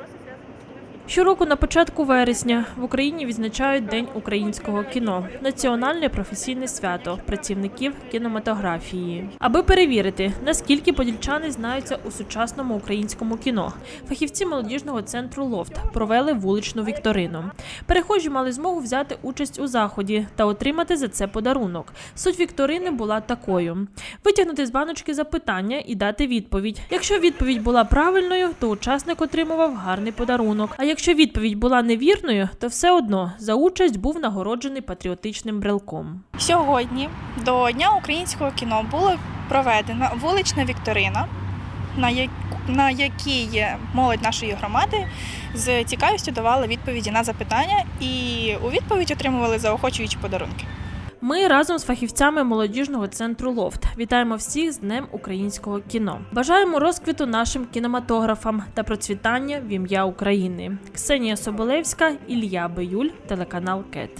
вопросы, связанные с кинофильмом. Щороку на початку вересня в Україні відзначають День українського кіно національне професійне свято працівників кінематографії. Аби перевірити, наскільки подільчани знаються у сучасному українському кіно, фахівці молодіжного центру Лофт провели вуличну вікторину. Перехожі мали змогу взяти участь у заході та отримати за це подарунок. Суть вікторини була такою: витягнути з баночки запитання і дати відповідь. Якщо відповідь була правильною, то учасник отримував гарний подарунок. А якщо відповідь була невірною, то все одно за участь був нагороджений патріотичним брелком. Сьогодні до Дня українського кіно була проведена вулична вікторина, на якій молодь нашої громади з цікавістю давала відповіді на запитання і у відповідь отримували заохочуючі подарунки. Ми разом з фахівцями молодіжного центру Лофт вітаємо всіх з Днем українського кіно. Бажаємо розквіту нашим кінематографам та процвітання в ім'я України. Ксенія Соболевська, Ілля Биюль, телеканал КЕТ.